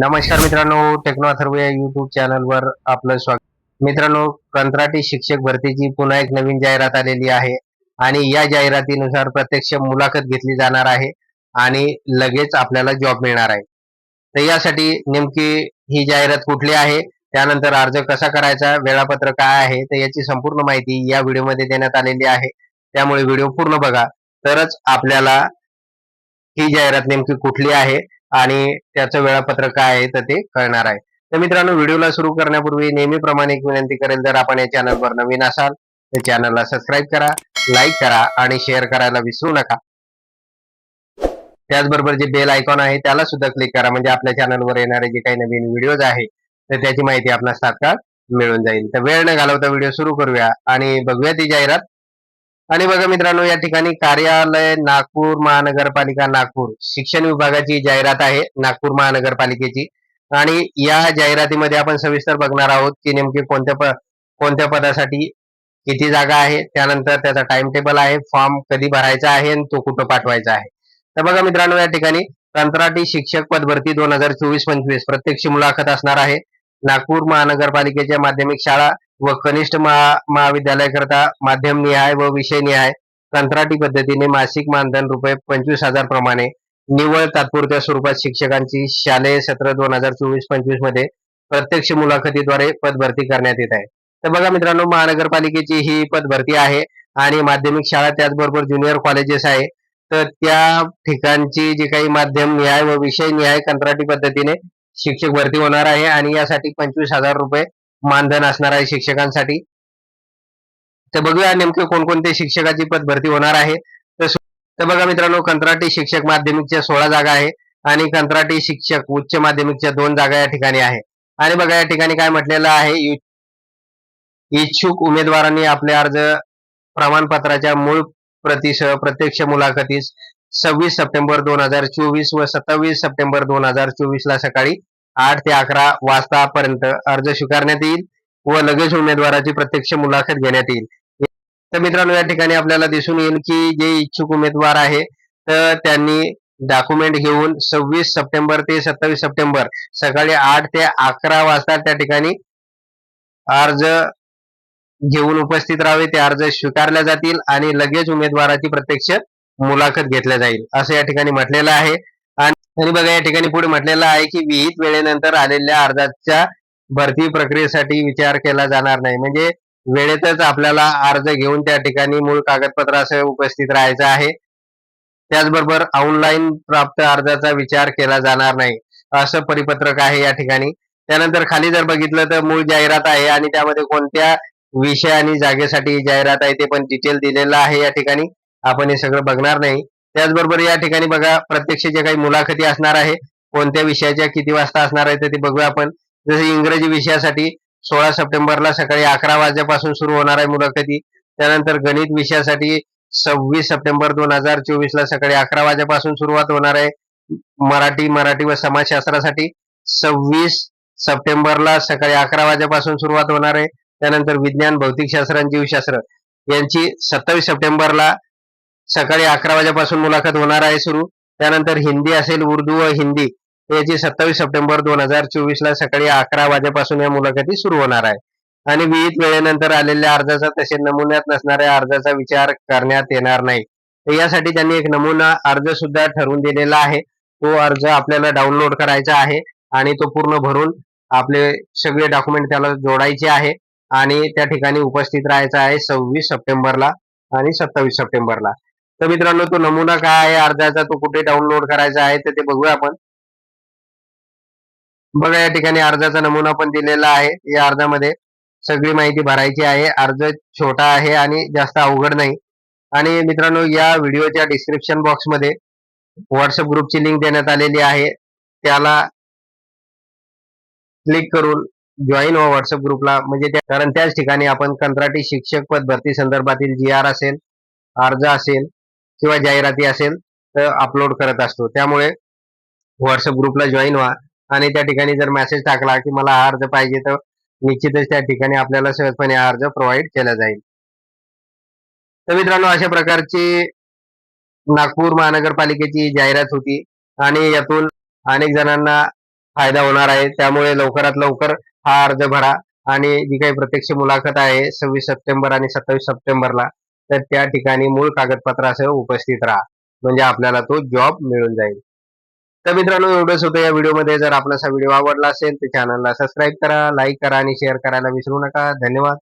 नमस्कार मित्रांनो टेक्नो अथर्व या युट्यूब चॅनलवर आपलं स्वागत. मित्रांनो कंत्राटी शिक्षक भरतीची पुन्हा एक नवीन जाहिरात आलेली आहे आणि या जाहिरातीनुसार प्रत्यक्ष मुलाखत घेतली जाणार आहे आणि लगेच आपल्याला जॉब मिळणार आहे. तर यासाठी नेमकी ही जाहिरात कुठली आहे त्यानंतर अर्ज कसा करायचा वेळापत्र काय आहे तर याची संपूर्ण माहिती या व्हिडिओमध्ये देण्यात आलेली आहे. त्यामुळे व्हिडिओ पूर्ण बघा. तरच आपल्याला ही जाहिरात नेमकी कुठली आहे आणि त्याचं वेळापत्रक काय आहे तर ते कळणार आहे. तर मित्रांनो व्हिडिओला सुरू करण्यापूर्वी नेहमीप्रमाणे एक विनंती करेल जर आपण या चॅनलवर नवीन असाल तर चॅनलला सबस्क्राईब करा लाईक करा आणि शेअर करायला विसरू नका. त्याचबरोबर जे बेल आयकॉन आहे त्याला सुद्धा क्लिक करा म्हणजे आपल्या चॅनलवर येणारे जे काही नवीन व्हिडिओज आहे तर त्याची माहिती आपणास तात्काळ मिळून जाईल. तर वेळ न घालवता व्हिडिओ सुरू करूया आणि बघूया ती जाहिरात आणि बघा मित्रांनो या ठिकाणी कार्यालय नागपूर महानगरपालिका नागपूर शिक्षण विभागाची जाहिरात आहे नागपूर महानगरपालिकेची. आणि या जाहिरातीमध्ये आपण सविस्तर बघणार आहोत की नेमके कोणत्या प कोणत्या पदासाठी किती जागा आहे त्यानंतर त्याचा टाइम टेबल आहे फॉर्म कधी भरायचा आहे आणि तो कुठं पाठवायचा आहे. तर बघा मित्रांनो या ठिकाणी कंत्राटी शिक्षक पद भरती दोन हजार चोवीस पंचवीस प्रत्यक्ष मुलाखत असणार आहे. नागपूर महानगरपालिकेच्या माध्यमिक शाळा व कनिष्ठ महा महाविद्यालयाकरता माध्यम निहाय व विषय निहाय कंत्राटी पद्धतीने मासिक मानधन रुपये पंचवीस हजार प्रमाणे निव्वळ तात्पुरत्या स्वरूपात शिक्षकांची शालेय सत्र दोन हजार चोवीस पंचवीसमध्ये प्रत्यक्ष मुलाखतीद्वारे पदभरती करण्यात येत आहे. तर बघा मित्रांनो महानगरपालिकेची ही पदभरती आहे आणि माध्यमिक शाळा त्याचबरोबर ज्युनियर कॉलेजेस आहे. तर त्या ठिकाणची जी काही माध्यम न्याय व विषय न्याय कंत्राटी पद्धतीने शिक्षक भरती होणार आहे आणि यासाठी पंचवीस हजार रुपये मानधन असणार आहे शिक्षकांसाठी. तर बघूया नेमके कोणकोणते शिक्षकाची पद भरती होणार आहे. तर बघा मित्रांनो कंत्राटी शिक्षक माध्यमिकच्या सोळा जागा आहे आणि कंत्राटी शिक्षक उच्च माध्यमिकच्या दोन जागा या ठिकाणी आहे. आणि बघा या ठिकाणी काय म्हटलेलं आहे इच्छुक उमेदवारांनी आपले अर्ज प्रमाणपत्राच्या मूळ प्रतीसह प्रत्यक्ष मुलाखतीस सव्वीस सप्टेंबर दोन हजार चोवीस व सत्तावीस सप्टेंबर दोन हजार चोवीस ला सकाळी आठ ते अकरा वाजतापर्यंत अर्ज स्वीकारण्यात येईल व लगेच उमेदवाराची प्रत्यक्ष मुलाखत घेण्यात येईल. तर मित्रांनो या ठिकाणी आपल्याला दिसून येईल की जे इच्छुक उमेदवार आहे तर त्यांनी डॉक्युमेंट घेऊन सव्वीस सप्टेंबर ते सत्तावीस सप्टेंबर सकाळी आठ ते अकरा वाजता त्या ठिकाणी अर्ज घेऊन उपस्थित राहावे. ते अर्ज स्वीकारले जातील आणि लगेच उमेदवाराची प्रत्यक्ष मुलाखत घेतल्या जाईल. असं या ठिकाणी म्हटलेलं आहे. आणि बघा या ठिकाणी पुढे म्हटलेलं आहे की विहित वेळेनंतर आलेल्या अर्जाच्या भरती प्रक्रियेसाठी विचार केला जाणार नाही. म्हणजे वेळेतच आपल्याला अर्ज घेऊन त्या ठिकाणी मूळ कागदपत्रासह उपस्थित राहायचं आहे. त्याचबरोबर ऑनलाईन प्राप्त अर्जाचा विचार केला जाणार नाही. असं परिपत्रक आहे या ठिकाणी. त्यानंतर खाली जर बघितलं तर मूळ जाहिरात आहे आणि त्यामध्ये कोणत्या विषय आणि जागेसाठी जाहिरात आहे ते पण डिटेल दिलेलं आहे या ठिकाणी. आपण हे सगळं बघणार नाही. त्याचबरोबर या ठिकाणी बघा प्रत्यक्ष जे काही मुलाखती असणार आहे कोणत्या विषयाच्या किती वाजता असणार आहे तर ते बघूया आपण. जसे इंग्रजी विषयासाठी सोळा सप्टेंबरला सकाळी अकरा वाजल्यापासून सुरू होणार आहे मुलाखती. त्यानंतर गणित विषयासाठी सव्वीस सप्टेंबर दोन हजार चोवीस ला सकाळी अकरा वाजेपासून सुरुवात होणार आहे. मराठी मराठी व समाजशास्त्रासाठी सव्वीस सप्टेंबरला सकाळी अकरा वाजेपासून सुरुवात होणार आहे. त्यानंतर विज्ञान भौतिकशास्त्र आणि जीवशास्त्र यांची सत्तावीस सप्टेंबरला सकाळी अकरा वाजेपासून मुलाखत होणार आहे सुरू. त्यानंतर हिंदी असेल उर्दू व हिंदी याची सत्तावीस सप्टेंबर दोन हजार चोवीस ला सकाळी अकरा वाजेपासून या मुलाखती सुरू होणार आहे. आणि विहित वेळेनंतर आलेल्या अर्जाचा तसे नमुन्यात नसणाऱ्या अर्जाचा विचार करण्यात येणार नाही. तर यासाठी त्यांनी एक नमुना अर्ज सुद्धा ठरवून दिलेला आहे. तो अर्ज आपल्याला डाउनलोड करायचा आहे आणि तो पूर्ण भरून आपले सगळे डॉक्युमेंट त्याला जोडायचे आहे आणि त्या ठिकाणी उपस्थित राहायचं आहे सव्वीस सप्टेंबरला आणि सत्तावीस सप्टेंबरला. तर मित्रांनो तो नमुना काय आहे अर्जाचा तो कुठे डाउनलोड करायचा आहे तर ते बघूया आपण. बघा या ठिकाणी अर्जाचा नमुना पण दिलेला आहे. या अर्जामध्ये सगळी माहिती भरायची आहे. अर्ज छोटा आहे आणि जास्त अवघड नाही. आणि मित्रांनो या व्हिडिओच्या डिस्क्रिप्शन बॉक्समध्ये व्हॉट्सअप ग्रुपची लिंक देण्यात आलेली आहे. त्याला क्लिक करून जॉईन व्हा व्हॉट्सअप ग्रुपला म्हणजे त्या कारण त्याच ठिकाणी आपण कंत्राटी शिक्षक पद भरती संदर्भातील जी आर असेल अर्ज असेल किंवा जाहिराती असेल तर अपलोड करत असतो. त्यामुळे व्हॉट्सअप ग्रुपला जॉईन व्हा. आणि त्या ठिकाणी जर मेसेज टाकला की मला हा अर्ज पाहिजे तर निश्चितच त्या ठिकाणी आपल्याला सहजपणे हा अर्ज प्रोव्हाइड केला जाईल. तर मित्रांनो अशा प्रकारची नागपूर महानगरपालिकेची जाहिरात होती. आणि यातून अनेक जणांना फायदा होणार आहे. त्यामुळे लवकरात लवकर हा अर्ज भरा. आणि जी काही प्रत्यक्ष मुलाखत आहे सव्वीस सप्टेंबर आणि सत्तावीस सप्टेंबरला तर त्या ठिकाणी मूळ कागदपत्रासह उपस्थित राहा. म्हणजे आपल्याला तो जॉब मिळून जाईल. तर मित्रांनो एवढंच होतं या व्हिडिओमध्ये. जर आपला हा व्हिडिओ आवडला असेल तर चॅनलला सबस्क्राईब करा लाईक करा आणि शेअर करायला विसरू नका. धन्यवाद.